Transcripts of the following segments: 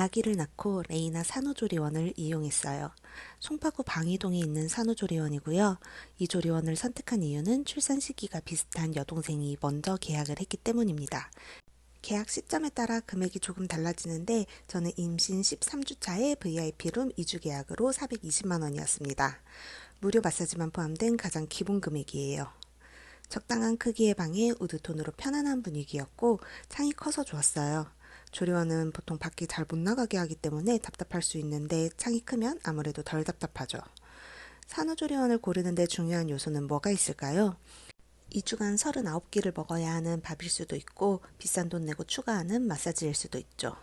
아기를 낳고 레이나 산후조리원을 이용했어요. 송파구 방이동에 있는 산후조리원이고요. 이 조리원을 선택한 이유는 출산 시기가 비슷한 여동생이 먼저 계약을 했기 때문입니다. 계약 시점에 따라 금액이 조금 달라지는데 저는 임신 13주 차에 VIP룸 2주 계약으로 420만 원이었습니다. 무료 마사지만 포함된 가장 기본 금액이에요. 적당한 크기의 방에 우드톤으로 편안한 분위기였고 창이 커서 좋았어요. 조리원은 보통 밖에 잘 못 나가게 하기 때문에 답답할 수 있는데 창이 크면 아무래도 덜 답답하죠. 산후조리원을 고르는데 중요한 요소는 뭐가 있을까요? 2주간 39끼를 먹어야 하는 밥일 수도 있고 비싼 돈 내고 추가하는 마사지일 수도 있죠.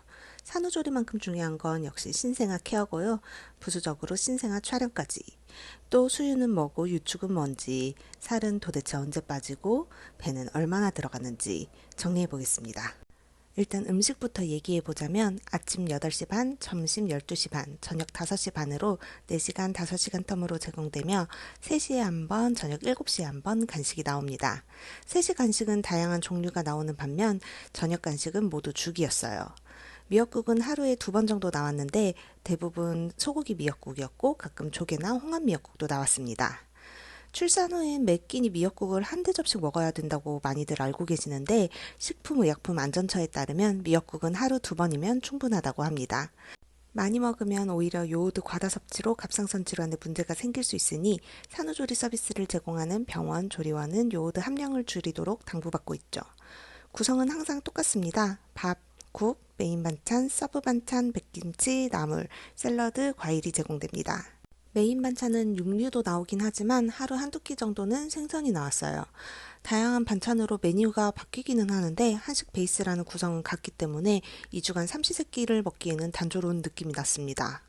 산후조리만큼 중요한 건 역시 신생아 케어고요. 부수적으로 신생아 촬영까지. 또 수유는 뭐고 유축은 뭔지, 살은 도대체 언제 빠지고 배는 얼마나 들어가는지 정리해 보겠습니다. 일단 음식부터 얘기해 보자면 아침 8시 반, 점심 12시 반, 저녁 5시 반으로 4시간, 5시간 텀으로 제공되며 3시에 한 번, 저녁 7시에 한 번 간식이 나옵니다. 3시 간식은 다양한 종류가 나오는 반면 저녁 간식은 모두 죽이었어요. 미역국은 하루에 두 번 정도 나왔는데 대부분 소고기 미역국이었고 가끔 조개나 홍합 미역국도 나왔습니다. 출산 후엔 매 끼니 미역국을 한 대 접씩 먹어야 된다고 많이들 알고 계시는데 식품의약품 안전처에 따르면 미역국은 하루 두 번이면 충분하다고 합니다. 많이 먹으면 오히려 요오드 과다 섭취로 갑상선 질환에 문제가 생길 수 있으니 산후조리 서비스를 제공하는 병원, 조리원은 요오드 함량을 줄이도록 당부받고 있죠. 구성은 항상 똑같습니다. 밥, 국, 메인 반찬, 서브 반찬, 백김치, 나물, 샐러드, 과일이 제공됩니다. 메인 반찬은 육류도 나오긴 하지만 하루 한두 끼 정도는 생선이 나왔어요. 다양한 반찬으로 메뉴가 바뀌기는 하는데 한식 베이스라는 구성은 같기 때문에 2주간 삼시세끼를 먹기에는 단조로운 느낌이 났습니다.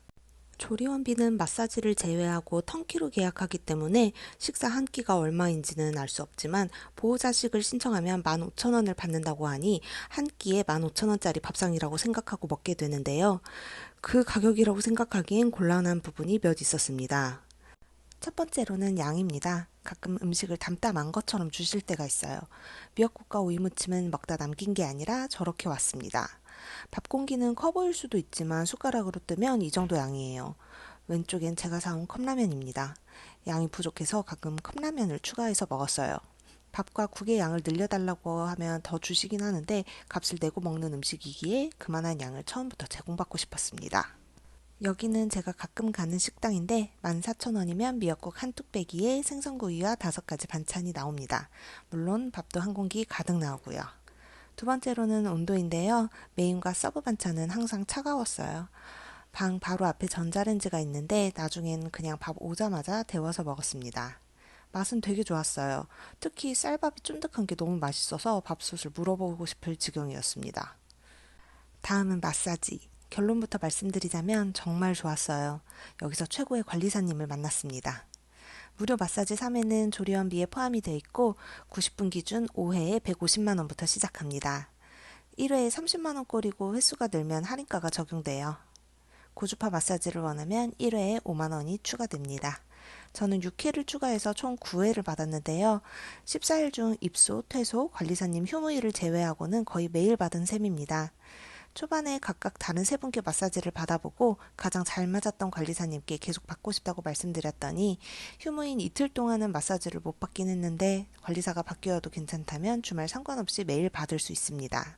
조리원비는 마사지를 제외하고 턴키로 계약하기 때문에 식사 한 끼가 얼마인지는 알 수 없지만 보호자식을 신청하면 15,000원을 받는다고 하니 한 끼에 15,000원짜리 밥상이라고 생각하고 먹게 되는데요. 그 가격이라고 생각하기엔 곤란한 부분이 몇 있었습니다. 첫 번째로는 양입니다. 가끔 음식을 만 것처럼 주실 때가 있어요. 미역국과 오이무침은 먹다 남긴 게 아니라 저렇게 왔습니다. 밥 공기는 커 보일 수도 있지만 숟가락으로 뜨면 이 정도 양이에요. 왼쪽엔 제가 사온 컵라면입니다. 양이 부족해서 가끔 컵라면을 추가해서 먹었어요. 밥과 국의 양을 늘려달라고 하면 더 주시긴 하는데 값을 내고 먹는 음식이기에 그만한 양을 처음부터 제공받고 싶었습니다. 여기는 제가 가끔 가는 식당인데 14,000원이면 미역국 한 뚝배기에 생선구이와 다섯 가지 반찬이 나옵니다. 물론 밥도 한 공기 가득 나오고요. 두 번째로는 온도인데요. 메인과 서브 반찬은 항상 차가웠어요. 방 바로 앞에 전자레인지가 있는데 나중엔 그냥 밥 오자마자 데워서 먹었습니다. 맛은 되게 좋았어요. 특히 쌀밥이 쫀득한 게 너무 맛있어서 밥솥을 물어보고 싶을 지경이었습니다. 다음은 마사지. 결론부터 말씀드리자면 정말 좋았어요. 여기서 최고의 관리사님을 만났습니다. 무료 마사지 3회는 조리원비에 포함이 되어 있고 90분 기준 5회에 150만 원부터 시작합니다. 1회에 30만 원꼴이고 횟수가 늘면 할인가가 적용돼요. 고주파 마사지를 원하면 1회에 5만 원이 추가됩니다. 저는 6회를 추가해서 총 9회를 받았는데요. 14일 중 입소, 퇴소, 관리사님 휴무일을 제외하고는 거의 매일 받은 셈입니다. 초반에 각각 다른 세 분께 마사지를 받아보고 가장 잘 맞았던 관리사님께 계속 받고 싶다고 말씀드렸더니 휴무인 이틀 동안은 마사지를 못 받긴 했는데 관리사가 바뀌어도 괜찮다면 주말 상관없이 매일 받을 수 있습니다.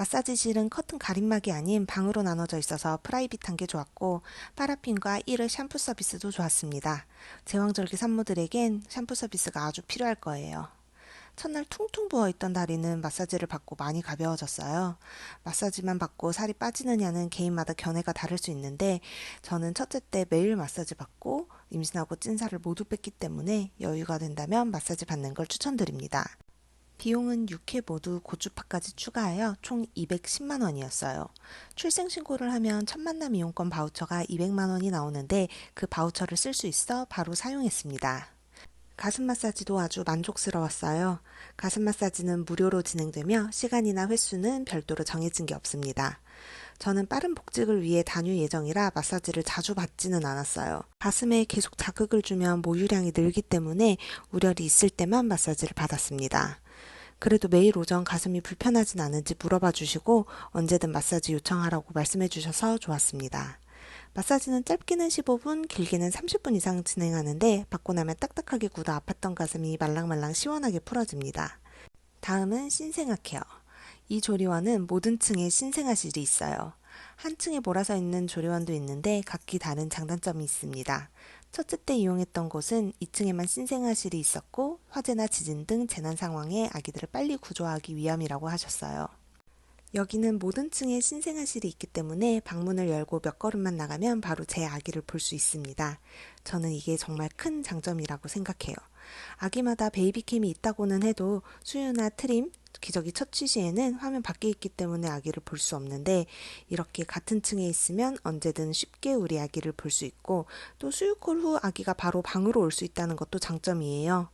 마사지실은 커튼 가림막이 아닌 방으로 나눠져 있어서 프라이빗한 게 좋았고 파라핀과 1회 샴푸 서비스도 좋았습니다. 제왕절개 산모들에겐 샴푸 서비스가 아주 필요할 거예요. 첫날 퉁퉁 부어있던 다리는 마사지를 받고 많이 가벼워졌어요. 마사지만 받고 살이 빠지느냐는 개인마다 견해가 다를 수 있는데 저는 첫째 때 매일 마사지 받고 임신하고 찐살을 모두 뺐기 때문에 여유가 된다면 마사지 받는 걸 추천드립니다. 비용은 6회 모두 고주파까지 추가하여 총 210만 원이었어요. 출생신고를 하면 첫 만남 이용권 바우처가 200만 원이 나오는데 그 바우처를 쓸 수 있어 바로 사용했습니다. 가슴 마사지도 아주 만족스러웠어요. 가슴 마사지는 무료로 진행되며 시간이나 횟수는 별도로 정해진 게 없습니다. 저는 빠른 복직을 위해 단유 예정이라 마사지를 자주 받지는 않았어요. 가슴에 계속 자극을 주면 모유량이 늘기 때문에 우려이 있을 때만 마사지를 받았습니다. 그래도 매일 오전 가슴이 불편하진 않은지 물어봐 주시고 언제든 마사지 요청하라고 말씀해 주셔서 좋았습니다. 마사지는 짧게는 15분, 길게는 30분 이상 진행하는데 받고 나면 딱딱하게 굳어 아팠던 가슴이 말랑말랑 시원하게 풀어집니다. 다음은 신생아 케어. 이 조리원은 모든 층에 신생아실이 있어요. 한 층에 몰아서 있는 조리원도 있는데 각기 다른 장단점이 있습니다. 첫째 때 이용했던 곳은 2층에만 신생아실이 있었고 화재나 지진 등 재난 상황에 아기들을 빨리 구조하기 위함이라고 하셨어요. 여기는 모든 층에 신생아실이 있기 때문에 방문을 열고 몇 걸음만 나가면 바로 제 아기를 볼 수 있습니다. 저는 이게 정말 큰 장점이라고 생각해요. 아기마다 베이비캠이 있다고는 해도 수유나 트림, 기저귀 처치 시에는 화면 밖에 있기 때문에 아기를 볼 수 없는데 이렇게 같은 층에 있으면 언제든 쉽게 우리 아기를 볼 수 있고 또 수유콜 후 아기가 바로 방으로 올 수 있다는 것도 장점이에요.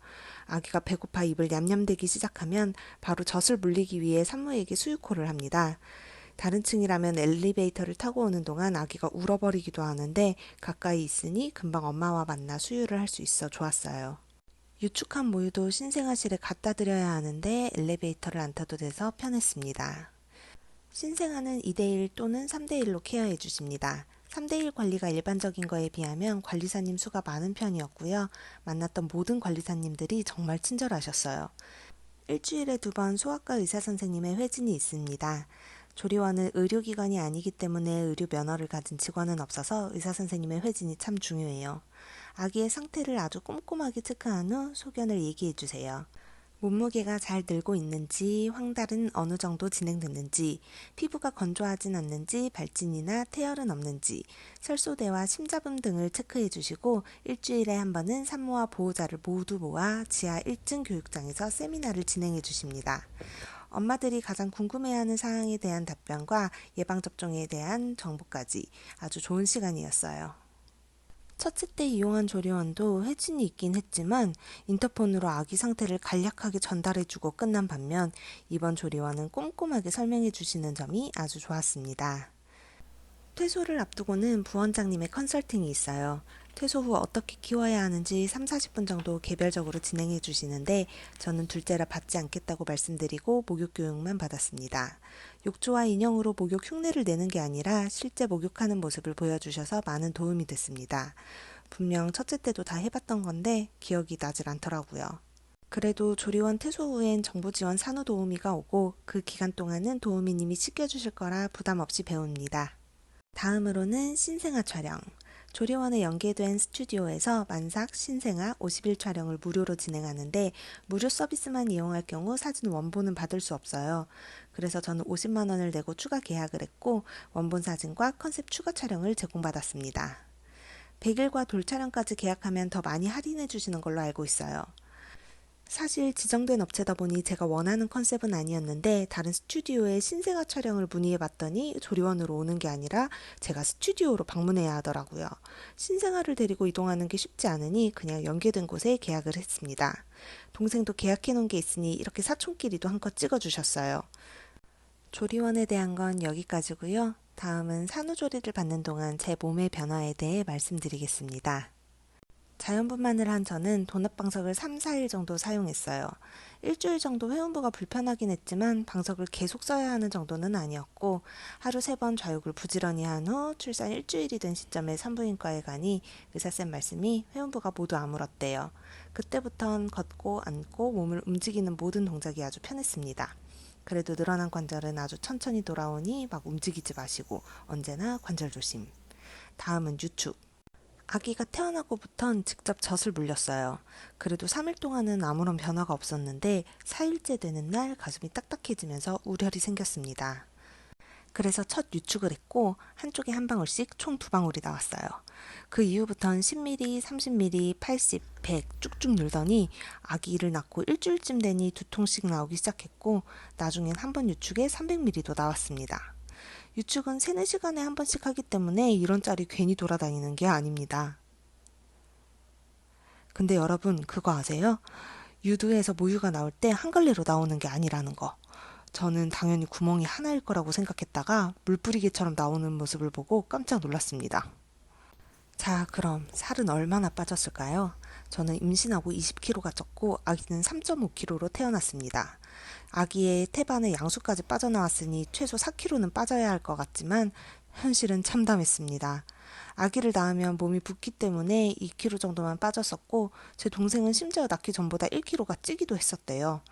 아기가 배고파 입을 냠냠대기 시작하면 바로 젖을 물리기 위해 산모에게 수유콜을 합니다. 다른 층이라면 엘리베이터를 타고 오는 동안 아기가 울어버리기도 하는데 가까이 있으니 금방 엄마와 만나 수유를 할 수 있어 좋았어요. 유축한 모유도 신생아실에 갖다 드려야 하는데 엘리베이터를 안 타도 돼서 편했습니다. 신생아는 2대1 또는 3대1로 케어해 주십니다. 3대1 관리가 일반적인 거에 비하면 관리사님 수가 많은 편이었고요. 만났던 모든 관리사님들이 정말 친절하셨어요. 일주일에 두 번 소아과 의사 선생님의 회진이 있습니다. 조리원은 의료기관이 아니기 때문에 의료 면허를 가진 직원은 없어서 의사 선생님의 회진이 참 중요해요. 아기의 상태를 아주 꼼꼼하게 체크한 후 소견을 얘기해 주세요. 몸무게가 잘 늘고 있는지, 황달은 어느 정도 진행됐는지, 피부가 건조하진 않는지, 발진이나 태열은 없는지, 설소대와 심잡음 등을 체크해 주시고 일주일에 한 번은 산모와 보호자를 모두 모아 지하 1층 교육장에서 세미나를 진행해 주십니다. 엄마들이 가장 궁금해하는 사항에 대한 답변과 예방접종에 대한 정보까지 아주 좋은 시간이었어요. 첫째 때 이용한 조리원도 회진이 있긴 했지만 인터폰으로 아기 상태를 간략하게 전달해주고 끝난 반면 이번 조리원은 꼼꼼하게 설명해 주시는 점이 아주 좋았습니다. 퇴소를 앞두고는 부원장님의 컨설팅이 있어요. 퇴소 후 어떻게 키워야 하는지 3, 40분 정도 개별적으로 진행해 주시는데 저는 둘째라 받지 않겠다고 말씀드리고 목욕 교육만 받았습니다. 욕조와 인형으로 목욕 흉내를 내는 게 아니라 실제 목욕하는 모습을 보여주셔서 많은 도움이 됐습니다. 분명 첫째 때도 다 해봤던 건데 기억이 나질 않더라고요. 그래도 조리원 퇴소 후엔 정보 지원 산후 도우미가 오고 그 기간 동안은 도우미님이 씻겨주실 거라 부담 없이 배웁니다. 다음으로는 신생아 촬영. 조리원에 연계된 스튜디오에서 만삭 신생아 50일 촬영을 무료로 진행하는데 무료 서비스만 이용할 경우 사진 원본은 받을 수 없어요. 그래서 저는 50만 원을 내고 추가 계약을 했고 원본 사진과 컨셉 추가 촬영을 제공받았습니다. 100일과 돌 촬영까지 계약하면 더 많이 할인해 주시는 걸로 알고 있어요. 사실 지정된 업체다 보니 제가 원하는 컨셉은 아니었는데 다른 스튜디오에 신생아 촬영을 문의해 봤더니 조리원으로 오는 게 아니라 제가 스튜디오로 방문해야 하더라고요. 신생아를 데리고 이동하는 게 쉽지 않으니 그냥 연계된 곳에 계약을 했습니다. 동생도 계약해 놓은 게 있으니 이렇게 사촌끼리도 한컷 찍어 주셨어요. 조리원에 대한 건 여기까지고요. 다음은 산후조리를 받는 동안 제 몸의 변화에 대해 말씀드리겠습니다. 자연분만을 한 저는 돈압방석을 3, 4일 정도 사용했어요. 일주일 정도 회원부가 불편하긴 했지만 방석을 계속 써야 하는 정도는 아니었고 하루 세 번 좌욕을 부지런히 한 후 출산 일주일이 된 시점에 산부인과에 가니 의사쌤 말씀이 회원부가 모두 아물었대요. 그때부턴 걷고 앉고 몸을 움직이는 모든 동작이 아주 편했습니다. 그래도 늘어난 관절은 아주 천천히 돌아오니 막 움직이지 마시고 언제나 관절 조심. 다음은 유축. 아기가 태어나고부턴 직접 젖을 물렸어요. 그래도 3일 동안은 아무런 변화가 없었는데 4일째 되는 날 가슴이 딱딱해지면서 우려이 생겼습니다. 그래서 첫 유축을 했고 한쪽에 한 방울씩 총 두 방울이 나왔어요. 그 이후부턴 10mm, 30mm, 80, 100 쭉쭉 늘더니 아기를 낳고 일주일쯤 되니 두 통씩 나오기 시작했고 나중엔 한 번 유축에 300mm도 나왔습니다. 유축은 3, 4시간에 한 번씩 하기 때문에 이런 짤이 괜히 돌아다니는 게 아닙니다. 근데 여러분 그거 아세요? 유두에서 모유가 나올 때 한갈래로 나오는 게 아니라는 거. 저는 당연히 구멍이 하나일 거라고 생각했다가 물뿌리개처럼 나오는 모습을 보고 깜짝 놀랐습니다. 자, 그럼 살은 얼마나 빠졌을까요? 저는 임신하고 20kg가 쪘고 아기는 3.5kg로 태어났습니다. 아기의 태반에 양수까지 빠져나왔으니 최소 4kg는 빠져야 할 것 같지만 현실은 참담했습니다. 아기를 낳으면 몸이 붓기 때문에 2kg 정도만 빠졌었고 제 동생은 심지어 낳기 전보다 1kg가 찌기도 했었대요.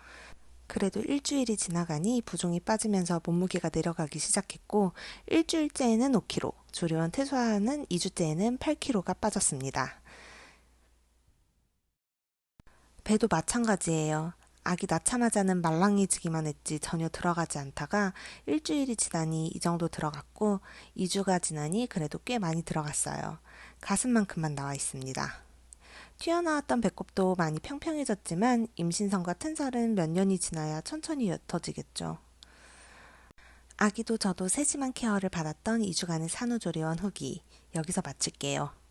그래도 일주일이 지나가니 부종이 빠지면서 몸무게가 내려가기 시작했고 일주일째에는 5kg, 조리원 퇴소하는 2주째에는 8kg가 빠졌습니다. 배도 마찬가지예요. 아기 낳자마자는 말랑해지기만 했지 전혀 들어가지 않다가 일주일이 지나니 이 정도 들어갔고 2주가 지나니 그래도 꽤 많이 들어갔어요. 가슴만큼만 나와 있습니다. 튀어나왔던 배꼽도 많이 평평해졌지만 임신선과 튼살은 몇 년이 지나야 천천히 옅어지겠죠. 아기도 저도 세심한 케어를 받았던 2주간의 산후조리원 후기 여기서 마칠게요.